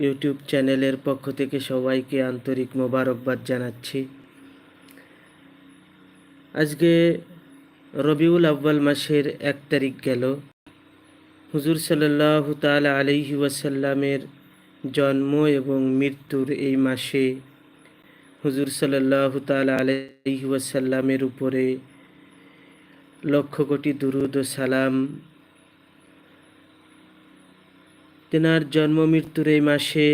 YouTube চ্যানেলের পক্ষ থেকে সবাইকে আন্তরিক মোবারকবাদ জানাচ্ছি। আজকে রবিউল আব্বাল মাসের এক তারিখ গেল। হুজুর সাল্লাহ তালা আলহি ওয়াসাল্লামের জন্ম এবং মৃত্যুর এই মাসে হুজুর সাল্লাহ তালা আলহি ওয়াসাল্লামের উপরে লক্ষ কোটি দুরুদ ও সালাম তেনার জন্ম মৃত্যুর এই মাসে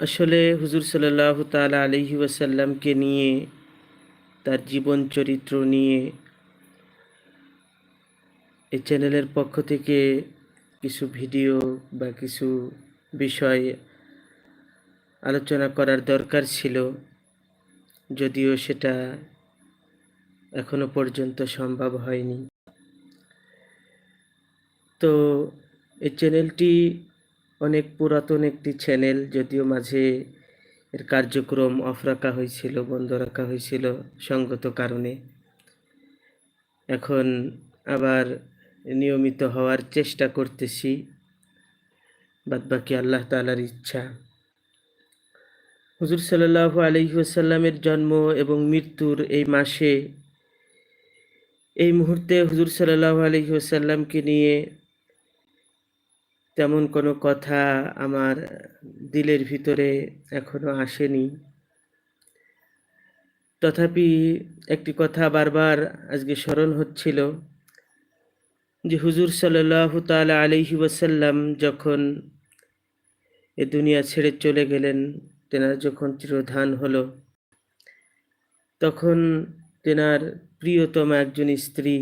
আসলে হুজুর সাল্লাহ তালা আলহি ওয়াসাল্লামকে নিয়ে, তার জীবন চরিত্র নিয়ে এই চ্যানেলের পক্ষ থেকে কিছু ভিডিও বা কিছু বিষয় আলোচনা করার দরকার ছিল, যদিও সেটা এখনও পর্যন্ত সম্ভব হয়নি। তো এই চ্যানেলটি অনেক পুরাতন একটি চ্যানেল যদিও মাঝে এর কার্যক্রম অফ রাখা হয়েছিল, বন্ধ রাখা হয়েছিল সঙ্গত কারণে। এখন আবার নিয়মিত হওয়ার চেষ্টা করতেছি, বাদবাকি আল্লাহ তালার ইচ্ছা। হুজুর সাল্লাহ আলহিহাসাল্লামের জন্ম এবং মৃত্যুর এই মাসে এই মুহূর্তে হুজুর সাল্লাহ আলহিহাসাল্লামকে নিয়ে তেমন কোনো কথা আমার দিলের ভিতরে এখনও আসেনি। তথাপি একটি কথা বারবার আজকে স্মরণ হচ্ছিল যে হুজুর সাল্লাহ তালা আলহি ওয়াসাল্লাম যখন এ দুনিয়া ছেড়ে চলে গেলেন, তেনার যখন চিরধান হলো, তখন তেনার প্রিয়তম একজন স্ত্রী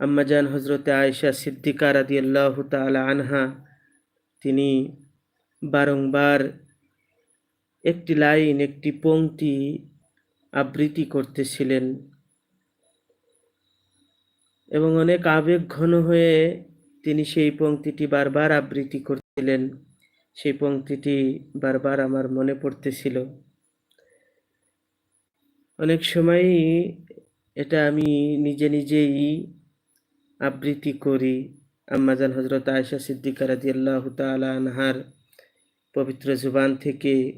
আম্মাজান হজরতে আয়েশা সিদ্দিকা রাদি আল্লাহ তালা আনহা, তিনি বারংবার একটি লাইন, একটি পংক্তি আবৃত্তি করতেছিলেন এবং অনেক আবেগ ঘন হয়ে তিনি সেই পংক্তিটি বারবার আবৃত্তি করছিলেন সেই পংক্তিটি বারবার আমার মনে পড়তেছিল। অনেক সময়ই এটা আমি নিজে নিজেই আবৃত্তি করি। আম্মাজান হজরত আয়সা সিদ্দিকা রাদি আল্লাহ তালা আনহার পবিত্র জুবান থেকে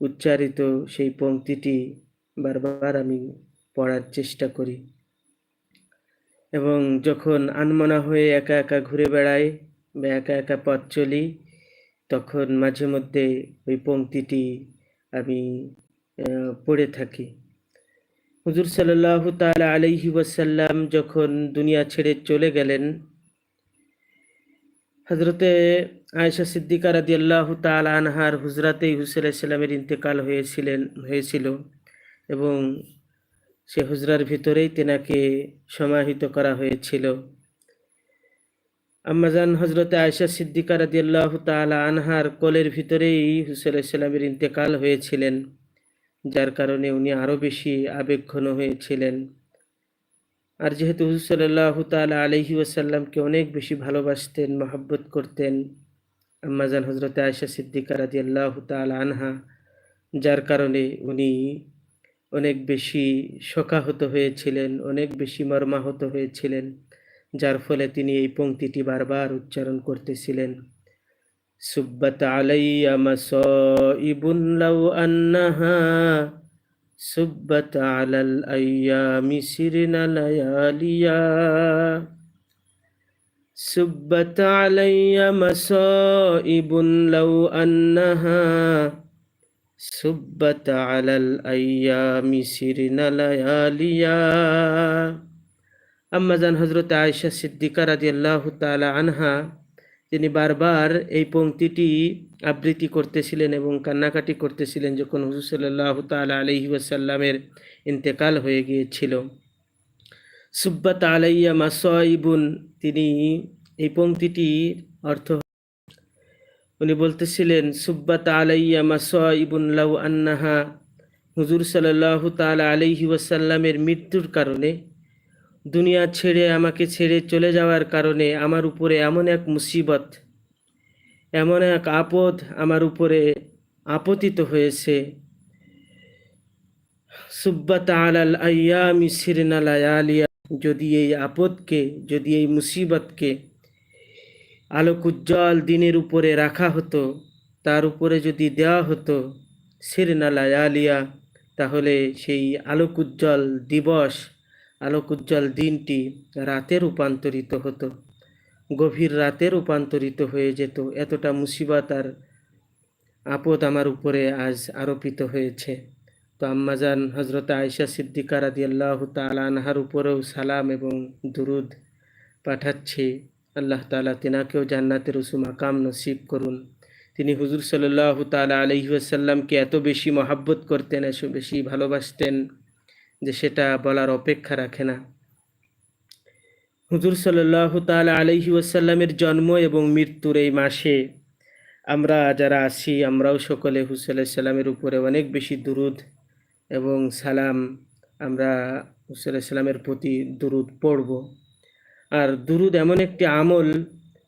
উচ্চারিত সেই পংক্তিটি বারবার আমি পড়ার চেষ্টা করি। এবং যখন আনমনা হয়ে একা একা ঘুরে বেড়াই বা একা একা পথ চলি, তখন মাঝে মধ্যে ওই পংক্তিটি আমি পড়ে থাকি। হুজুর সাল্লাহ তালা আলহি ওয়াসাল্লাম যখন দুনিয়া ছেড়ে চলে গেলেন হজরতে আয়েশা সিদ্দিকা রাদি আল্লাহ তাল আনহার হুজরাতেই হুসেল ইন্তেকাল হয়েছিলেন, হয়েছিল এবং সে হুজরার ভিতরেই তেনাকে সমাহিত করা হয়েছিল। আম্মাজান হজরতে আয়সা সিদ্দিকা রাদি আল্লাহ তালা আনহার কোলের ভিতরেই হুসেল ইন্তেকাল হয়েছিলেন। যার কারণে উনি আরও বেশি আবেগঘন হয়েছিলেন। আর যেহেতু হুসাল্লাহ তালা আলহি ওয়াসাল্লামকে অনেক বেশি ভালোবাসতেন, মহাব্বত করতেন আম্মাজান হজরত আয়সা সিদ্দিকা রাদি আল্লাহ তালা আনহা, যার কারণে উনি অনেক বেশি শোকাহত হয়েছিলেন, অনেক বেশি মর্মাহত হয়েছিলেন, যার ফলে তিনি এই পংক্তিটি বারবার উচ্চারণ করতেছিলেন। সুব্বত আলাইয়া মাসাইবুন লাউ আন্নাহা সুব্বত আলাল আইয়ামি সিরনা লায়ালিয়া। সুব্বত আলাইয়া মাসাইবুন লাউ আন্নাহা সুব্বত আলাল আইয়ামি সিরনা লায়ালিয়া। আম্মাজান হজরত আয়েশা সিদ্দিকা রাদিয়াল্লাহু তাআলা আনহা তিনি বারবার এই পংক্তিটি আবৃত্তি করতেছিলেন এবং কান্নাকাটি করতেছিলেন যখন হুজুর সাল্লাহ তালা আলহি ওয়াসাল্লামের ইন্তেকাল হয়ে গিয়েছিল। সুব্বাত আলাইয়া মাসাইবুন, তিনি এই পংক্তিটির অর্থ উনি বলতেছিলেন, সুব্বাত আলাইয়া মাসাইবুন লাউ আন্নাহা। হুজুর সাল্লাহ তালা আলহি ওয়াসাল্লামের মৃত্যুর কারণে দুনিয়া ছেড়ে আমাকে ছেড়ে চলে যাওয়ার কারণে আমার উপরে এমন এক মুসিবত, এমন এক আপদ আমার উপরে আপতিত হয়েছে। সুব্বাত আলাল আয়ামি সিরনালায়ালিয়া যদি এই আপদকে, যদি এই মুসিবতকে আলোকুজ্জ্বল দিনের উপরে রাখা হতো, তার উপরে যদি দেওয়া হতো সিরনালা আলিয়া তাহলে সেই আলোকুজ্জ্বল দিবস আলোকুজ্জ্বল দিনটি রাতে রূপান্তরিত হতো। গভীর রাতে রূপান্তরিত হয়ে যেত। এতটা মুসিবত আর আপদ আমার উপরে আজ আরোপিত হয়েছে। তো আম্মাজান হজরত আয়সা সিদ্দিকা রাদি আল্লাহ তালা আনহার উপরেও সালাম এবং দুরুদ পাঠাচ্ছি। আল্লাহ তালা তেনাকেও জান্নাতের উসু মাকাম নসিব করুন। তিনি হুজুর সাল্লাহ তালা আলহি আসাল্লামকে এত বেশি মহাব্বত করতেন, এত বেশি ভালোবাসতেন। যে সেটা বলার অপেক্ষা রাখে না। হুজুর সাল্লাহ তালা আলহি ওয়াসাল্লামের জন্ম এবং মৃত্যুর এই মাসে আমরা যারা আছি, আমরাও সকলে হুসুল সাল্লামের উপরে অনেক বেশি দুরুদ এবং সালাম আমরা হুসুল সাল্লামের প্রতি দুরুদ পড়ব। আর দুরুদ এমন একটি আমল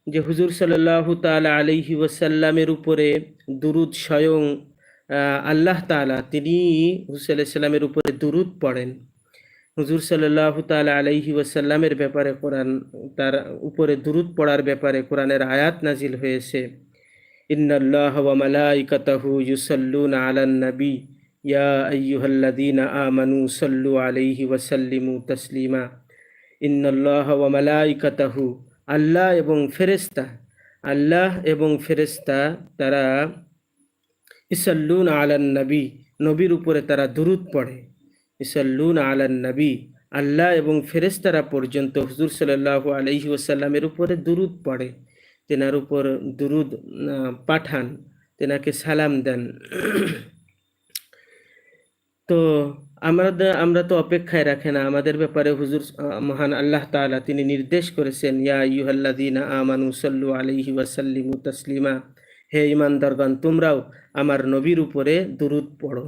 যে হুজুর সাল্লাহ তালা আলহি ওয়াসাল্লামের উপরে দুরুদ স্বয়ং আল্লাহ তালা তিনি সাল্লামের উপরে দুরুদ পড়েন। হুজুর সাল্লাহ তালা আলাইহি ওয়াসাল্লামের ব্যাপারে কোরআন, তার উপরে দুরুদ পড়ার ব্যাপারে কোরআনের আয়াত নাজিল হয়েছে। আমানু আলাইহি আল্লাহ এবং ফেরেশতা। আল্লাহ এবং ফেরেশতা তারা ইসাল্লুন আলান নবী, নবীর উপরে তারা দুরুদ পড়ে। ইসাল্লুন আলান নবী, আল্লাহ এবং ফেরেশতারা পর্যন্ত হুজুর সাল্লাহ আলহি ওসাল্লামের উপরে দুরুদ পড়ে। তেনার উপর দুরুদ পাঠান, তেনাকে সালাম দেন। তো আমরা আমরা তো অপেক্ষায় রাখে না। আমাদের ব্যাপারে হুজুর মহান আল্লাহ তাআলা তিনি নির্দেশ করেছেন, ইয়া আইয়ুহাল্লাযীনা আমানু সাল্লু আলাইহি ওয়াসাল্লিমু তাসলিমা, হে ইমানদারগণ তোমরাও আমার নবীর উপরে দুরুদ পড়ো,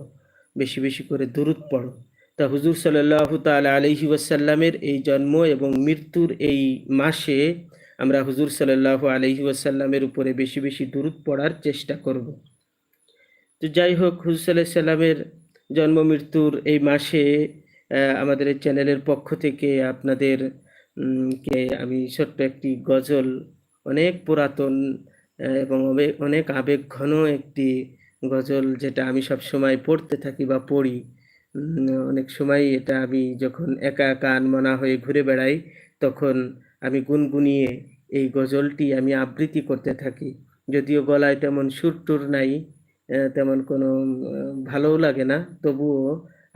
বেশি বেশি করে দুরুদ পড়ো। তা হুজুর সাল্লাল্লাহু তাআলা আলাইহি ওয়াসাল্লামের এই জন্ম এবং মৃত্যুর এই মাসে আমরা হুজুর সাল্লাল্লাহু আলাইহি ওয়াসাল্লামের উপরে বেশি বেশি দুরুদ পড়ার চেষ্টা করব। তো যাই হোক, হুজুর সাল্লাহ সাল্লামের জন্ম মৃত্যুর এই মাসে আমাদের এই চ্যানেলের পক্ষ থেকে আপনাদের কে আমি ছোট্ট একটি গজল, অনেক পুরাতন এবং অনেক আবেগ ঘন একটি গজল যেটা আমি সব সময় পড়তে থাকি বা পড়ি অনেক সময় এটা আমি যখন একা একা আনমনা হয়ে ঘুরে বেড়াই, তখন আমি গুনগুনিয়ে এই গজলটি আমি আবৃত্তি করতে থাকি। যদিও গলায় তেমন সুর টুর নাই তেমন কোনো ভালোও লাগে না, তবুও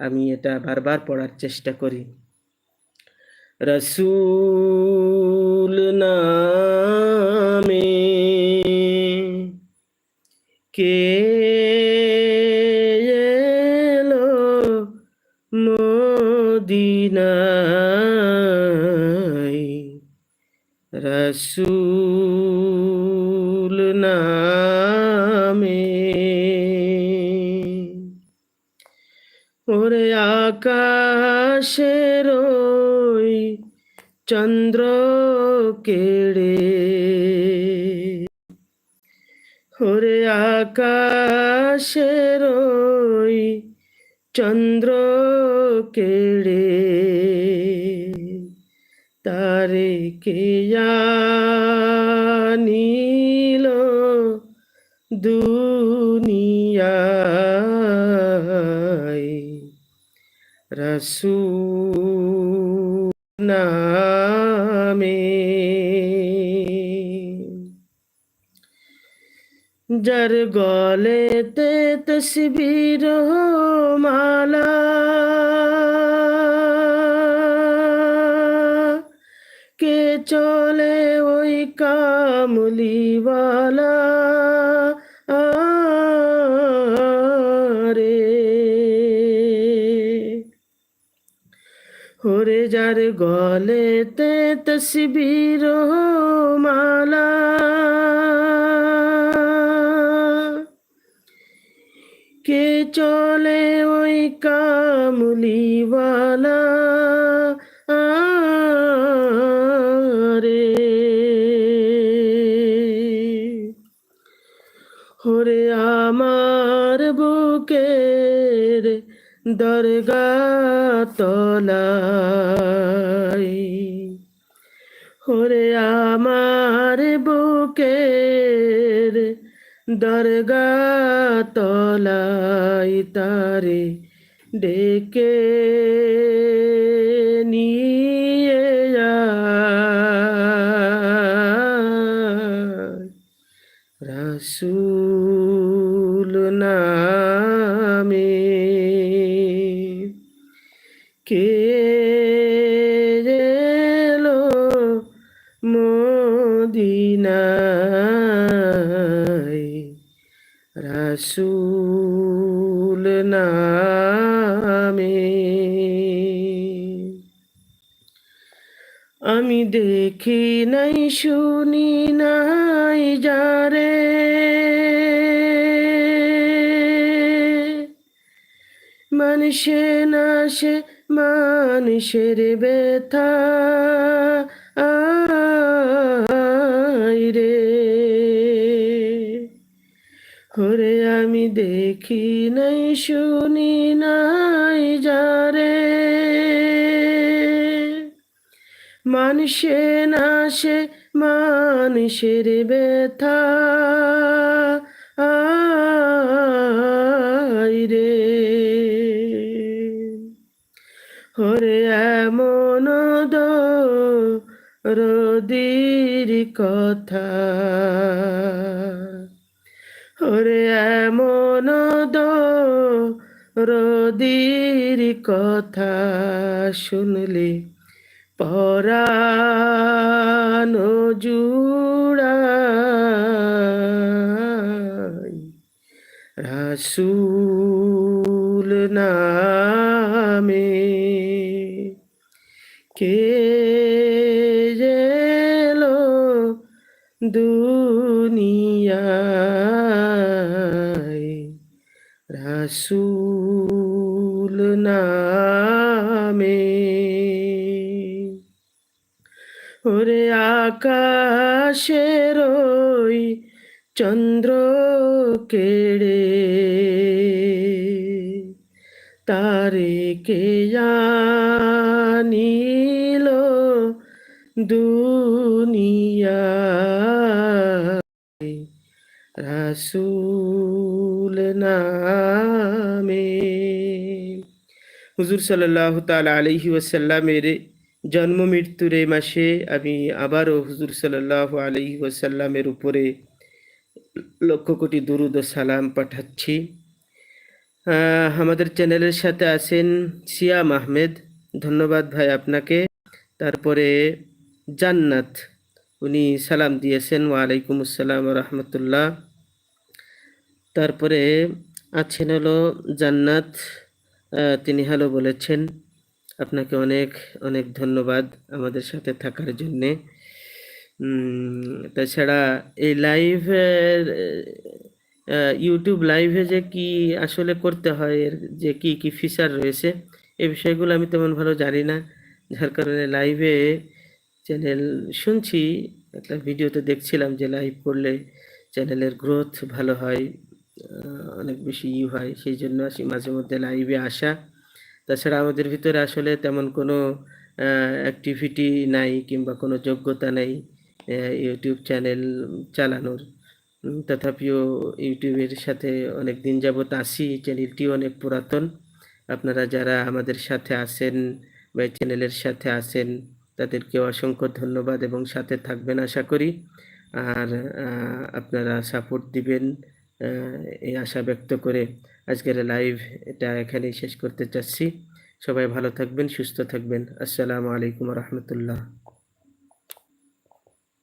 আমি এটা বারবার পড়ার চেষ্টা করি। রসুল নামে কে রসুল নামে। ওরে আকাশের চন্দ্র কেড়ে ওরে আকাশের চন্দ্র কেড়ে তারে কে নিল দুনিয়ায়। রসুল নামে যার গলেতে তসবির মালা চলে ওই কামলিওয়ালা। রে ওরে যার গলেতে তসবির মালা। কে চলে ওই কামলিওয়ালা? ওরে আমার বুকের দরগা তলাই ওরে আমার বুক দরগা তলাই তারে ডেকে নিয়ে যায় কে এলো মদিনায়? রাসূল নামে। আমি দেখি নাই শুনি নাই যারে। মানুষে না সে মানুষের ব্যথা রে। হরে আমি দেখি নাই, শুনি নাই, যারে। মানুষে না সে মানুষের ব্যথা রে। রদির কথা হরে এমন রদির কথা শুনলে পরানো জুড়াই রাসূল নামে দুনিয়ায় রাসূল নামে। ওরে আকাশের চন্দ্র কেড়ে তারে কে জানিল দুনিয়া রাসূল নামে। হুজুর সাল্লাল্লাহু তাআলা আলাইহি ওয়াসাল্লামের জন্ম মৃত্যুর এই মাসে আমি আবারও হুজুর সাল্লাল্লাহু আলাইহি ওয়াসাল্লামের উপরে লক্ষ কোটি দুরুদ ও সালাম পাঠাচ্ছি। আমাদের চ্যানেলের সাথে আছেন সিয়াম আহমেদ। ধন্যবাদ ভাই আপনাকে। তারপরে জান্নাত। উনি সালাম দিয়েছেন, ওয়ালাইকুম আসসালাম রহমতুল্লাহ। তারপরে আছেন হলো জান্নাত। তিনি হ্যালো বলেছেন, আপনাকে অনেক অনেক ধন্যবাদ আমাদের সাথে থাকার জন্যে। তাছাড়া এই লাইভের ইউটিউব লাইভে যে কি আসলে করতে হয়, এর যে কি কি ফিচার রয়েছে এই বিষয়গুলো আমি তেমন ভালো জানি না। যার কারণে লাইভে চ্যানেল শুনছি, একটা ভিডিওতে দেখছিলাম যে লাইভ করলে চ্যানেলের গ্রোথ ভালো হয় অনেক বেশি ইউ হয়, সেই জন্য আসি মাঝে মধ্যে লাইভে আসা। তাছাড়া আমাদের ভিতরে আসলে তেমন কোনো অ্যাক্টিভিটি নাই কিংবা কোনো যোগ্যতা নেই ইউটিউব চ্যানেল চালানোর। তথাপিও ইউটিউবের সাথে অনেক দিন যাবত আসি চ্যানেলটি অনেক পুরাতন। আপনারা যারা আমাদের সাথে আছেন বা চ্যানেলের সাথে আছেন তাদেরকে অসংখ্য ধন্যবাদ এবং সাথে থাকবেন আশা করি। আর আপনারা সাপোর্ট দিবেন এই আশা ব্যক্ত করে আজকের লাইভ এটা এখানেই শেষ করতে চাচ্ছি। সবাই ভালো থাকবেন, সুস্থ থাকবেন। আসসালামু আলাইকুম রহমতুল্লাহ।